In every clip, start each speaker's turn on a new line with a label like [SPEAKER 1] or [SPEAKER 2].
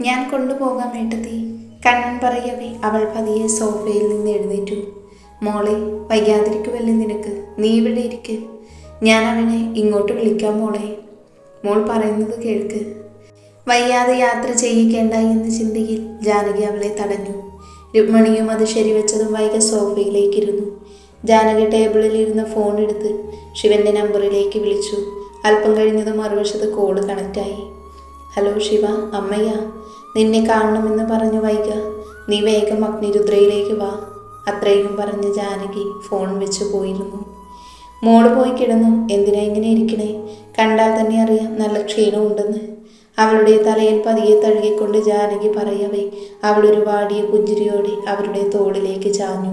[SPEAKER 1] ഞാൻ കൊണ്ടുപോകാൻ ഏട്ടത്തി കണ്ണൻ പറയവേ അവൾ പതിയെ സോഫയിൽ നിന്ന് എഴുന്നേറ്റു. മോളെ വൈകാതിരിക്കുമല്ലേ നിനക്ക്? നീ ഇവിടെ ഇരിക്ക്. ഞാൻ അവനെ ഇങ്ങോട്ട് വിളിക്കാം മോളെ. മോൾ പറയുന്നത് കേൾക്ക്. വയ്യാതെ യാത്ര ചെയ്യിക്കേണ്ട എന്ന ചിന്തയിൽ ജാനകി അവളെ തടഞ്ഞു. രുക്മണിയും അത് ശരിവെച്ചതും വൈക സോഫയിലേക്കിരുന്നു. ജാനകി ടേബിളിൽ ഇരുന്ന ഫോൺ എടുത്ത് ശിവന്റെ നമ്പറിലേക്ക് വിളിച്ചു. അല്പം കഴിഞ്ഞത് മറുവശത്ത് കോൾ കണക്റ്റായി. ഹലോ ശിവ അമ്മയ്യ നിന്നെ കാണണമെന്ന് പറഞ്ഞു വൈക. നീ വേഗം അഗ്നിരുദ്രയിലേക്ക് വാ. അത്രയും പറഞ്ഞ് ജാനകി ഫോൺ വെച്ച് പോയിരുന്നു. മോൾ പോയി കിടന്നു. എന്തിനാ ഇങ്ങനെ ഇരിക്കണേ? കണ്ടാൽ തന്നെ അറിയാം നല്ല ക്ഷീണമുണ്ടെന്ന് അവളുടെ തലയിൽ പതിയെ തഴുകിക്കൊണ്ട് ജാനകി പറയവേ അവളൊരു വാടിയ പുഞ്ചിരിയോടെ അവരുടെ തോളിലേക്ക് ചാഞ്ഞു.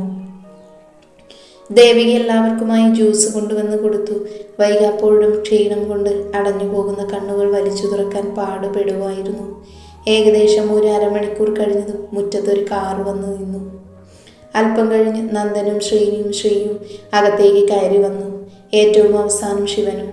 [SPEAKER 1] ദേവിക എല്ലാവർക്കുമായി ജ്യൂസ് കൊണ്ടുവന്ന് കൊടുത്തു. വൈകാപ്പോഴും ക്ഷീണം കൊണ്ട് അടഞ്ഞു പോകുന്ന കണ്ണുകൾ വലിച്ചു തുറക്കാൻ പാടുപെടുമായിരുന്നു ഏകദേശം ഒരു അരമണിക്കൂർ കഴിഞ്ഞതും മുറ്റത്തൊരു കാർ വന്നു നിന്നു. അല്പം കഴിഞ്ഞ് നന്ദനും ശ്രീനിയും ശ്രീയും അകത്തേക്ക് കയറി വന്നു. ഏറ്റവും അവസാനം ശിവനും.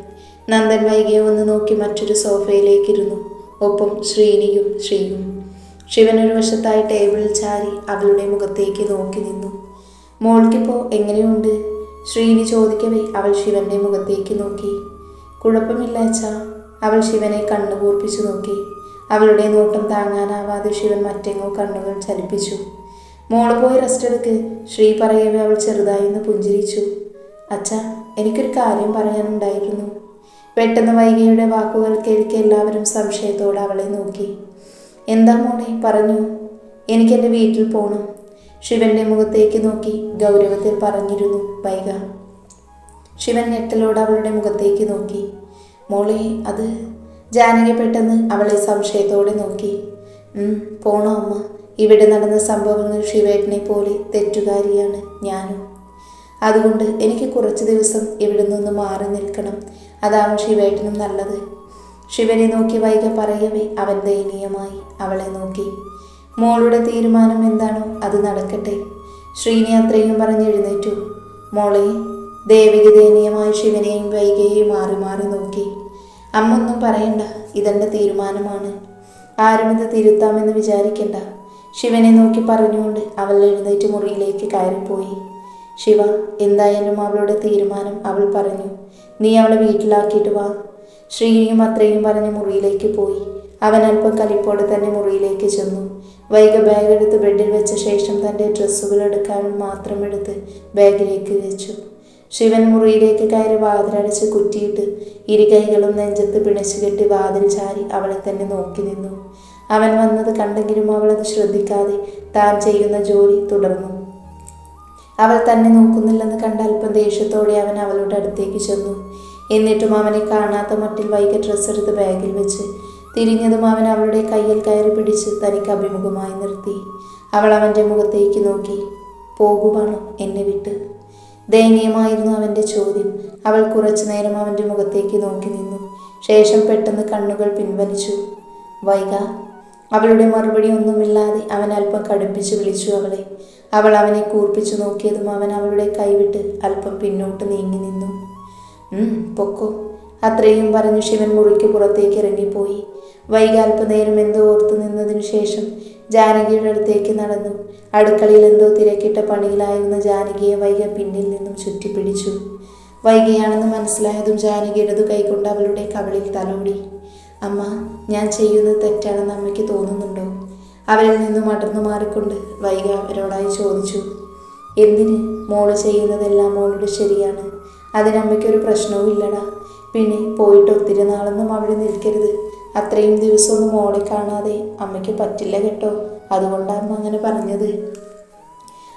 [SPEAKER 1] നന്ദൻ വൈകിയെ ഒന്ന് നോക്കി മറ്റൊരു സോഫയിലേക്കിരുന്നു ഒപ്പം ശ്രീനിയും ശ്രീയും. ശിവൻ ഒരു വശത്തായി ടേബിളിൽ ചാരി അവളുടെ മുഖത്തേക്ക് നോക്കി നിന്നു. മോൾക്കിപ്പോൾ എങ്ങനെയുണ്ട്? ശ്രീനി ചോദിക്കവേ അവൾ ശിവന്റെ മുഖത്തേക്ക് നോക്കി. കുഴപ്പമില്ല അച്ഛാ. അവൾ ശിവനെ കണ്ണുകൂർപ്പിച്ചു നോക്കി. അവളുടെ നോട്ടം താങ്ങാനാവാതെ ശിവൻ മറ്റെങ്ങോ കണ്ണുകൾ ചലിപ്പിച്ചു. മോൾ പോയി റെസ്റ്റ് എടുക്ക്. ശ്രീ പറയവേ അവൾ ചെറുതായി ഒന്ന് പുഞ്ചിരിച്ചു. അച്ഛ എനിക്കൊരു കാര്യം പറയാനുണ്ടായിരുന്നു. പെട്ടെന്ന് വൈകിയുടെ വാക്കുകൾ കേൾക്കെ എല്ലാവരും സംശയത്തോടെ അവളെ നോക്കി. എന്താ മോളെ പറഞ്ഞു. എനിക്കെന്റെ വീട്ടിൽ പോകണം ശിവന്റെ മുഖത്തേക്ക് നോക്കി ഗൗരവത്തിൽ പറഞ്ഞിരുന്നു വൈക ശിവൻ ഞെട്ടലോട് അവളുടെ മുഖത്തേക്ക് നോക്കി. മോളെ അത് ജാനകി പെട്ടെന്ന് അവളെ സംശയത്തോടെ നോക്കി. "ഉം, പോണോ അമ്മ? ഇവിടെ നടന്ന സംഭവങ്ങൾ ശിവേട്ടനെ പോലെ തെറ്റുകാരിയാണ് ഞാനും. അതുകൊണ്ട് എനിക്ക് കുറച്ച് ദിവസം ഇവിടെ നിന്ന് മാറി നിൽക്കണം. അതാണ് ശിവേട്ടനും നല്ലത്. ശിവനെ നോക്കി വൈക പറയവേ അവൻ ദയനീയമായി അവളെ നോക്കി. മോളുടെ തീരുമാനം എന്താണോ അത് നടക്കട്ടെ. ശ്രീനി അത്രയും പറഞ്ഞ് എഴുന്നേറ്റു. മോളെ ദേവിക ദയനീയമായി ശിവനെയും വൈകയെയും മാറി മാറി നോക്കി. അമ്മ ഒന്നും പറയണ്ട ഇതെന്റെ തീരുമാനമാണ്. ആരും ഇത് തിരുത്താമെന്ന് വിചാരിക്കണ്ട. ശിവനെ നോക്കി പറഞ്ഞുകൊണ്ട് അവൾ എഴുന്നേറ്റ് മുറിയിലേക്ക് കയറിപ്പോയി. ശിവ എന്തായാലും അവളുടെ തീരുമാനം അവൾ പറഞ്ഞു. നീ അവളെ വീട്ടിലാക്കിയിട്ട് വാ. ശ്രീയും അത്രയും പറഞ്ഞ് മുറിയിലേക്ക് പോയി. അവൻ അല്പം കലിപ്പോടെ തന്നെ മുറിയിലേക്ക് ചെന്നു. വൈകി ബാഗ് എടുത്ത് ബെഡിൽ വെച്ച ശേഷം തന്റെ ഡ്രസ്സുകൾ എടുക്കാൻ മാത്രം എടുത്ത് ബാഗിലേക്ക് വെച്ചു. ശിവൻ മുറിയിലേക്ക് കയറി വാതിലടച്ച് കുറ്റിയിട്ട് ഇരുകൈകളും നെഞ്ചത്ത് പിണച്ചു കെട്ടി വാതിൽ ചാരി അവളെ തന്നെ നോക്കി നിന്നു. അവൻ വന്നത് കണ്ടെങ്കിലും അവളത് ശ്രദ്ധിക്കാതെ താൻ ചെയ്യുന്ന ജോലി തുടർന്നു. അവൾ തന്നെ നോക്കുന്നില്ലെന്ന് കണ്ട അല്പം ദേഷ്യത്തോടെ അവൻ അവളുടെ അടുത്തേക്ക് ചെന്നു. എന്നിട്ടും അവനെ കാണാത്ത മട്ടിൽ വൈകി ഡ്രസ്സ് എടുത്ത് ബാഗിൽ വെച്ച് തിരിഞ്ഞതും അവൻ അവളുടെ കയ്യിൽ കയറി പിടിച്ച് തനിക്ക് അഭിമുഖമായി നിർത്തി. അവൾ അവന്റെ മുഖത്തേക്ക് നോക്കി. പോകുവാണോ എന്നെ വിട്ട്? ദയനീയമായിരുന്നു അവന്റെ ചോദ്യം. അവൾ കുറച്ചു നേരം അവന്റെ മുഖത്തേക്ക് നോക്കി നിന്നു. ശേഷം പെട്ടെന്ന് കണ്ണുകൾ പിൻവലിച്ചു. വൈക അവളുടെ മറുപടി ഒന്നുമില്ലാതെ അവൻ അല്പം കടുപ്പിച്ച് വിളിച്ചു അവളെ. അവൾ അവനെ കൂർപ്പിച്ചു നോക്കിയതും അവൻ അവളുടെ കൈവിട്ട് അല്പം പിന്നോട്ട് നീങ്ങി നിന്നു. പൊക്കോ. അത്രയും പറഞ്ഞു ശിവൻ മുറിക്ക് പുറത്തേക്ക് ഇറങ്ങിപ്പോയി. വൈകി അല്പനേരം എന്തോ ഓർത്തു നിന്നതിനു ശേഷം ജാനകിയുടെ അടുത്തേക്ക് നടന്നു. അടുക്കളയിൽ എന്തോ തിരക്കിട്ട പണിയിലായിരുന്ന ജാനകിയെ വൈക പിന്നിൽ നിന്നും ചുറ്റിപ്പിടിച്ചു. വൈകിയാണെന്ന് മനസ്സിലായതും ജാനകി കൈകൊണ്ട് അവളുടെ കവളിൽ തലോടി. അമ്മ ഞാൻ ചെയ്യുന്നത് തെറ്റാണെന്ന് അമ്മയ്ക്ക് തോന്നുന്നുണ്ടോ? അവരിൽ നിന്നും അടർന്നു മാറിക്കൊണ്ട് വൈക അവരോടായി ചോദിച്ചു. എന്തിന്? മോൾ ചെയ്യുന്നതെല്ലാം മോളുടെ ശരിയാണ്. അതിനമ്മയ്ക്കൊരു പ്രശ്നവും ഇല്ലടാ പിന്നെ പോയിട്ട് ഒത്തിരി നാളൊന്നും അവിടെ നിൽക്കരുത്. അത്രയും ദിവസമൊന്നും മോളെ കാണാതെ അമ്മയ്ക്ക് പറ്റില്ല കേട്ടോ. അതുകൊണ്ടാണ് അമ്മ അങ്ങനെ പറഞ്ഞത്.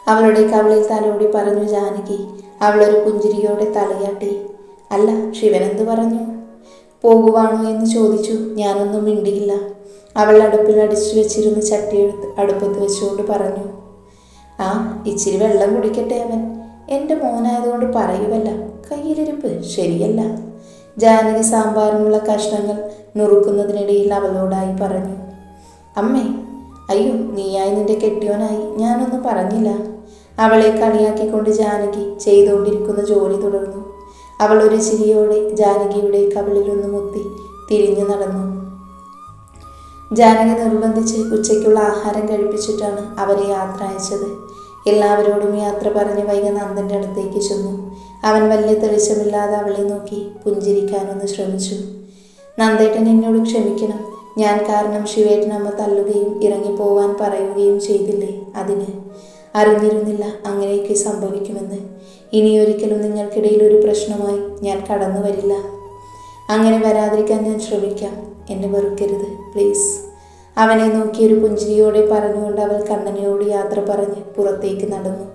[SPEAKER 1] അവളുടെ കവളിൽ തലോടി പറഞ്ഞു ജാനകി. അവളൊരു പുഞ്ചിരിയോടെ തലയാട്ടി. അല്ല ശിവനെന്ത് പറഞ്ഞു? പോകുവാണോ എന്ന് ചോദിച്ചു. ഞാനൊന്നും മിണ്ടിയില്ല. അവൾ അടുപ്പിൽ അടിച്ചു വെച്ചിരുന്ന ചട്ടിയെടുത്ത് അടുപ്പത്ത് വെച്ചുകൊണ്ട് പറഞ്ഞു. ആ ഇച്ചിരി വെള്ളം കുടിക്കട്ടെ അവൻ. എന്റെ മോനായതുകൊണ്ട് പറയുമല്ല കയ്യിലിരിപ്പ് ശരിയല്ല. ജാനകി സാമ്പാറിനുള്ള കഷ്ണങ്ങൾ നുറുക്കുന്നതിനിടയിൽ അവളോടായി പറഞ്ഞു അമ്മേ അയ്യോ നീയായി നിന്റെ കെട്ടിയോനായി. ഞാനൊന്നും പറഞ്ഞില്ല. അവളെ കളിയാക്കിക്കൊണ്ട് ജാനകി ചെയ്തുകൊണ്ടിരിക്കുന്ന ജോലി തുടർന്നു. അവൾ ഒരു ചിരിയോടെ ജാനകിയുടെ കവിളിലൊന്ന് മുത്തി തിരിഞ്ഞു നടന്നു. ജാനകി നിർബന്ധിച്ച് ഉച്ചയ്ക്കുള്ള ആഹാരം കഴിപ്പിച്ചിട്ടാണ് അവരെ യാത്ര അയച്ചത്. എല്ലാവരോടും യാത്ര പറഞ്ഞ് വൈകി നന്ദന്റെ അടുത്തേക്ക് ചെന്നു. അവൻ വലിയ തെളിച്ചമില്ലാതെ അവളെ നോക്കി പുഞ്ചിരിക്കാനൊന്ന് ശ്രമിച്ചു. നന്ദേട്ടൻ എന്നോട് ക്ഷമിക്കണം. ഞാൻ കാരണം ശിവേട്ടനമ്മ തല്ലുകയും ഇറങ്ങിപ്പോവാൻ പറയുകയും ചെയ്തില്ലേ അതിന്? അറിഞ്ഞിരുന്നില്ല അങ്ങനെയൊക്കെ സംഭവിക്കുമെന്ന്. ഇനിയൊരിക്കലും നിങ്ങൾക്കിടയിൽ ഒരു പ്രശ്നമായി ഞാൻ കടന്നു വരില്ല. അങ്ങനെ വരാതിരിക്കാൻ ഞാൻ ശ്രമിക്കാം. എന്നെ വെറുക്കരുത് പ്ലീസ്. അവനെ നോക്കി ഒരു പുഞ്ചിരിയോടെ പറഞ്ഞുകൊണ്ട് അവൾ കണ്ണനോട് യാത്ര പറഞ്ഞ് പുറത്തേക്ക് നടന്നു.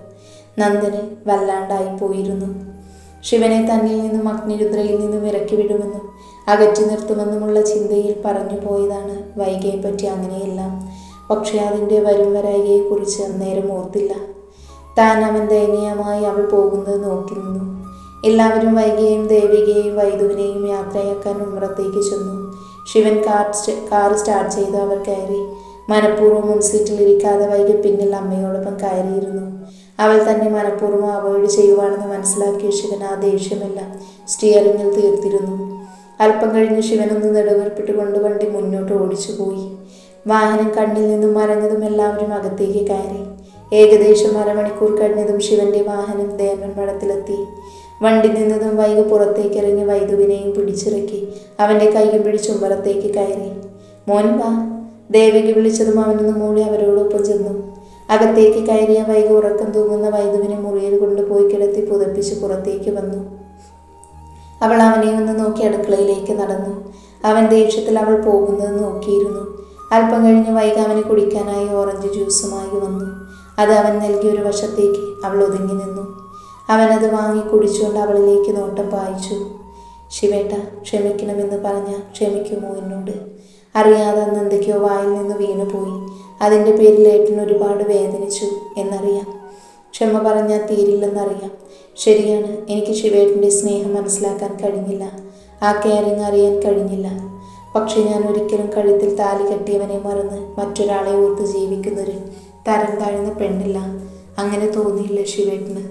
[SPEAKER 1] നന്ദന് വല്ലാണ്ടായി പോയിരുന്നു. ശിവനെ തന്നിൽ നിന്നും അഗ്നിരുദ്രയിൽ നിന്നും ഇറക്കി വിടുമെന്നും അകറ്റി നിർത്തുമെന്നുമുള്ള ചിന്തയിൽ പറഞ്ഞു പോയതാണ് വൈകയെപ്പറ്റി അങ്ങനെയെല്ലാം. പക്ഷേ അതിന്റെ വരും വരായികയെക്കുറിച്ച് അന്നേരം ഓർത്തില്ല. താൻ അവൻ ദയനീയമായി അവൾ പോകുന്നത് നോക്കി നിന്നു. എല്ലാവരും വൈകിയെയും ദേവികയെയും വൈദുവിനെയും യാത്രയാക്കാൻ ഉമ്രത്തേക്ക് ചെന്നു. ശിവൻ കാർ കാർ സ്റ്റാർട്ട് ചെയ്ത് അവർ കയറി. മനഃപൂർവം മുൻസീറ്റിൽ ഇരിക്കാതെ വൈകി പിന്നിൽ അമ്മയോടൊപ്പം കയറിയിരുന്നു. അവൾ തന്നെ മനഃപൂർവം അവോയ്ഡ് ചെയ്യുവാണെന്ന് മനസ്സിലാക്കിയ ശിവൻ ആ ദേഷ്യമെല്ലാം സ്റ്റിയറിങ്ങിൽ തീർത്തിരുന്നു. അല്പം കഴിഞ്ഞ് ശിവനൊന്ന് നെടുവേർപ്പിട്ടുകൊണ്ട് വണ്ടി മുന്നോട്ട് ഓടിച്ചു പോയി വാഹനം കണ്ണിൽ നിന്നും മറഞ്ഞതും എല്ലാവരും അകത്തേക്ക് കയറി. ഏകദേശം അരമണിക്കൂർ കഴിഞ്ഞതും ശിവന്റെ വാഹനം ദേവൻ വടത്തിലെത്തി വണ്ടി നിന്നതും വൈക പുറത്തേക്ക് ഇറങ്ങി വൈദുവിനെയും പിടിച്ചിറക്കി അവന്റെ കൈയും പിടിച്ച് കയറി. മോൻ ദേവിക്ക് വിളിച്ചതും അവനൊന്ന് മൂളി അവരോടൊപ്പം ചെന്നു. അകത്തേക്ക് കയറിയ വൈക ഉറക്കം തൂങ്ങുന്ന വൈദുവിനെ മുറിയിൽ കൊണ്ടുപോയി കിടത്തി പുതപ്പിച്ച് പുറത്തേക്ക് വന്നു. അവൾ അവനെ ഒന്ന് നോക്കി അടുക്കളയിലേക്ക് നടന്നു. അവൻ ദേഷ്യത്തിൽ അവൾ പോകുന്നത് നോക്കിയിരുന്നു. അല്പം കഴിഞ്ഞ് വൈകി അവന് കുടിക്കാനായി ഓറഞ്ച് ജ്യൂസുമായി വന്നു. അത് അവൻ നൽകിയ ഒരു വശത്തേക്ക്. അവൾ ഒതുങ്ങി നിന്നു. അവനത് വാങ്ങി കുടിച്ചുകൊണ്ട് അവളിലേക്ക് നോട്ടം പായിച്ചു. ശിവേട്ട ക്ഷമിക്കണമെന്ന് പറഞ്ഞ ക്ഷമിക്കുമോ എന്നോട്? അറിയാതെ അന്ന് എന്തൊക്കെയോ വായിൽ നിന്ന് വീണുപോയി. അതിന്റെ പേരിൽ ഏട്ടൻ ഒരുപാട് വേദനിച്ചു എന്നറിയാം. ക്ഷമ പറഞ്ഞാൽ തീരില്ലെന്നറിയാം. ശരിയാണ് എനിക്ക് ശിവേട്ടന്റെ സ്നേഹം മനസ്സിലാക്കാൻ കഴിഞ്ഞില്ല. ആ കെയറിങ് അറിയാൻ കഴിഞ്ഞില്ല. പക്ഷെ ഞാൻ ഒരിക്കലും കഴുത്തിൽ താലി കെട്ടിയവനെ മറന്ന് മറ്റൊരാളെ ഓർത്ത് ജീവിക്കുന്നൊരു തരം താഴ്ന്ന പെണ്ണില്ല. അങ്ങനെ തോന്നിയില്ല ശിവേട്ടന്.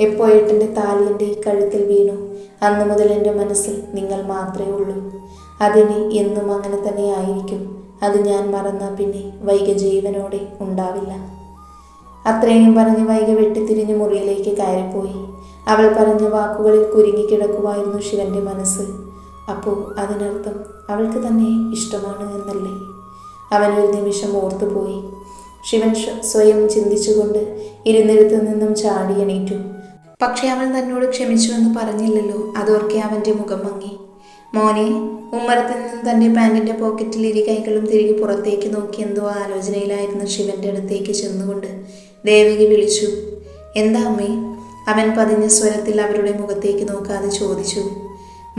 [SPEAKER 1] എപ്പോ ഏട്ടന്റെ താലി എന്റെ ഈ കഴുത്തിൽ വീണു? അന്ന് മുതൽ എന്റെ മനസ്സിൽ നിങ്ങൾ മാത്രമേ ഉള്ളൂ. അതിന് എന്നും അങ്ങനെ തന്നെ ആയിരിക്കും. അത് ഞാൻ മറന്നാൽ പിന്നെ വൈകജീവനോടെ ഉണ്ടാവില്ല. അത്രയും പറഞ്ഞ് വൈകി വെട്ടിത്തിരിഞ്ഞ് മുറിയിലേക്ക് കയറിപ്പോയി. അവൾ പറഞ്ഞ വാക്കുകളിൽ കുരുങ്ങിക്കിടക്കുമായിരുന്നു ശിവന്റെ മനസ്സ്. അപ്പോൾ അതിനർത്ഥം അവൾക്ക് തന്നെ ഇഷ്ടമാണ് എന്നല്ലേ? അവൻ ഒരു നിമിഷം ഓർത്തുപോയി. ശിവൻ സ്വയം ചിന്തിച്ചുകൊണ്ട് ഇരുന്നിടത്തു നിന്നും ചാടി എണീറ്റു. പക്ഷേ അവൾ തന്നോട് ക്ഷമിച്ചുവെന്ന് പറഞ്ഞില്ലല്ലോ അതോർക്കെ അവന്റെ മുഖം മങ്ങി. മോനെ ഉമ്മറത്തിൽ നിന്നും തന്റെ പാന്റിന്റെ പോക്കറ്റിൽ ഇരു കൈകളും തിരികെ പുറത്തേക്ക് നോക്കി എന്തോ ആലോചനയിലായിരുന്ന ശിവന്റെ അടുത്തേക്ക് ചെന്നുകൊണ്ട് ദേവികി വിളിച്ചു എന്താ അമ്മേ? അവൻ പതിഞ്ഞ സ്വരത്തിൽ അവരുടെ മുഖത്തേക്ക് നോക്കാതെ ചോദിച്ചു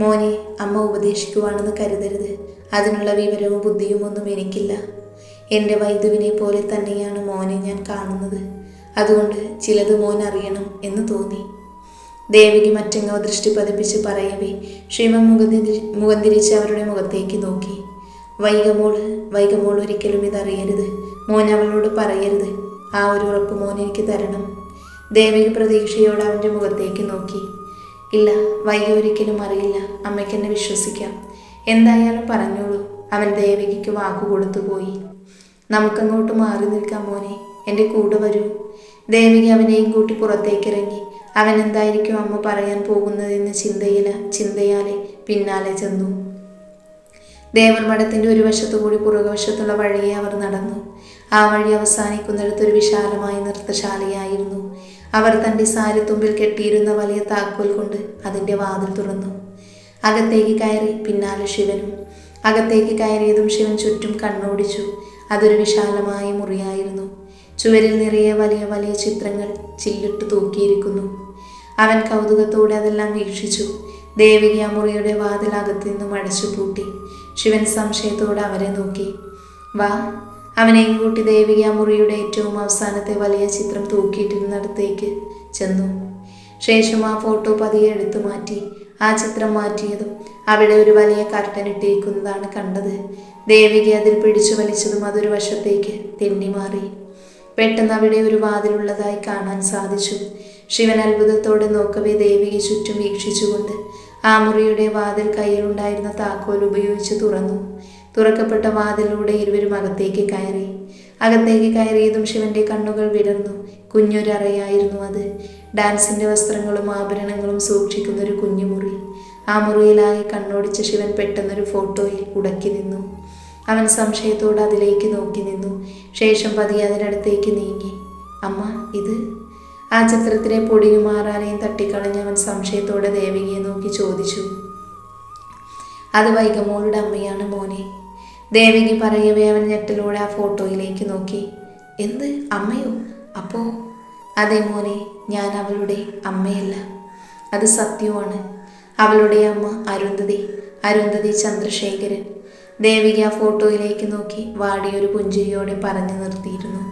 [SPEAKER 1] മോനെ അമ്മ ഉപദേശിക്കുവാണെന്ന് കരുതരുത്. അതിനുള്ള വിവരവും ബുദ്ധിയും ഒന്നും എനിക്കില്ല. എന്റെ വൈദ്യുവിനെ പോലെ തന്നെയാണ് മോനെ ഞാൻ കാണുന്നത്. അതുകൊണ്ട് ചിലത് മോൻ അറിയണം എന്ന് തോന്നി. ദേവകി മറ്റെങ്ങോ ദൃഷ്ടി പതിപ്പിച്ച് പറയവേ ശിവൻ മുഖം മുഖം തിരിച്ച് അവരുടെ മുഖത്തേക്ക് നോക്കി. വൈകമോൾ വൈകമോൾ ഒരിക്കലും ഇതറിയരുത്. മോൻ അവളോട് പറയരുത്. ആ ഒരു ഉറപ്പ് മോൻ എനിക്ക് തരണം. ദേവിക പ്രതീക്ഷയോടെ അവന്റെ മുഖത്തേക്ക് നോക്കി. ഇല്ല വൈകി ഒരിക്കലും അറിയില്ല. അമ്മയ്ക്ക് എന്നെ വിശ്വസിക്കാം. എന്തായാലും പറഞ്ഞോളൂ. അവൻ ദേവികയ്ക്ക് വാക്കു കൊടുത്തു പോയി. നമുക്കങ്ങോട്ട് മാറി നിൽക്കാം മോനെ. എന്റെ കൂടെ വരൂ. ദേവിക അവനെയും കൂട്ടി പുറത്തേക്കിറങ്ങി. അവൻ എന്തായിരിക്കും അമ്മ പറയാൻ പോകുന്നതെന്ന് ചിന്തയില ചിന്തയാലെ പിന്നാലെ ചെന്നു. ദേവർ മഠത്തിന്റെ ഒരു വശത്തുകൂടി പുറകുവശത്തുള്ള വഴിയെ അവർ നടന്നു. ആ വഴി അവസാനിക്കുന്നിടത്ത് ഒരു വിശാലമായ നൃത്തശാലയായിരുന്നു. അവർ തന്റെ സാരിത്തുമ്പിൽ കെട്ടിയിരുന്ന വലിയ താക്കോൽ കൊണ്ട് അതിന്റെ വാതിൽ തുറന്നു. അകത്തേക്ക് കയറി പിന്നാലെ ശിവനും അകത്തേക്ക് കയറിയതും ശിവൻ ചുറ്റും കണ്ണോടിച്ചു. അതൊരു വിശാലമായ മുറിയായിരുന്നു. ചുവരിൽ നിറയെ വലിയ വലിയ ചിത്രങ്ങൾ ചില്ലിട്ട് തൂക്കിയിരിക്കുന്നു. അവൻ കൗതുകത്തോടെ അതെല്ലാം വീക്ഷിച്ചു. ദേവികി ആ മുറിയുടെ വാതിൽ അകത്തു നിന്നും അടച്ചു പൂട്ടി ശിവൻ സംശയത്തോടെ അവരെ നോക്കി. വാ. അവനെയും കൂട്ടി ദേവിക മുറിയുടെ ഏറ്റവും അവസാനത്തെ വലിയ ചിത്രം തൂക്കിയിട്ടിരുന്നിടത്തേക്ക് ചെന്നു. ശേഷം ആ ഫോട്ടോ പതിയെ എടുത്തു മാറ്റി. ആ ചിത്രം മാറ്റിയതും അവിടെ ഒരു വലിയ കർട്ടൻ ഇട്ടിരിക്കുന്നതാണ് കണ്ടത്. ദേവിക അതിൽ പിടിച്ചു വലിച്ചതും അതൊരു വശത്തേക്ക് തെന്നി മാറി. പെട്ടെന്ന് അവിടെ ഒരു വാതിലുള്ളതായി കാണാൻ സാധിച്ചു. ശിവൻ അത്ഭുതത്തോടെ നോക്കവേ ദേവിക ചുറ്റും വീക്ഷിച്ചുകൊണ്ട് ആ മുറിയുടെ വാതിൽ കയ്യിലുണ്ടായിരുന്ന താക്കോൽ ഉപയോഗിച്ച് തുറന്നു. തുറക്കപ്പെട്ട വാതിലൂടെ ഇരുവരും അകത്തേക്ക് കയറി. അകത്തേക്ക് കയറിയതും ശിവന്റെ കണ്ണുകൾ വിടർന്നു. കുഞ്ഞൊരറയായിരുന്നു അത്. ഡാൻസിന്റെ വസ്ത്രങ്ങളും ആഭരണങ്ങളും സൂക്ഷിക്കുന്ന ഒരു കുഞ്ഞുമുറി ആ മുറിയിലായി കണ്ണോടിച്ച ശിവൻ പെട്ടെന്നൊരു ഫോട്ടോയിൽ ഉടക്കി നിന്നു. അവൻ സംശയത്തോടെ അതിലേക്ക് നോക്കി നിന്നു. ശേഷം പതിയെ അതിനടുത്തേക്ക് നീങ്ങി. അമ്മ ഇത് ആ ചിത്രത്തിലെ പൊടിയും മാറാനെയും അവൻ സംശയത്തോടെ ദേവികയെ നോക്കി ചോദിച്ചു. അത് വൈകമോളുടെ അമ്മയാണ് മോനെ. ദേവികി പറയവേ അവൻ ഞെട്ടലോടെ ആ ഫോട്ടോയിലേക്ക് നോക്കി. എന്ത്? അമ്മയോ? അപ്പോ? അതെ മോനെ ഞാൻ അവളുടെ അമ്മയല്ല. അത് സത്യമാണ് അവളുടെ അമ്മ അരുന്ധതി അരുന്ധതി ചന്ദ്രശേഖരൻ. ദേവിക ആ ഫോട്ടോയിലേക്ക് നോക്കി വാടിയൊരു പുഞ്ചിരിയോടെ പറഞ്ഞു നിർത്തിയിരുന്നു.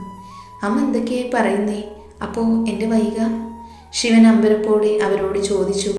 [SPEAKER 1] അമ്മ എന്തൊക്കെയായി പറയുന്നേ? അപ്പോ എന്റെ വൈക. ശിവൻ അമ്പരപ്പോടെ അവരോട് ചോദിച്ചു.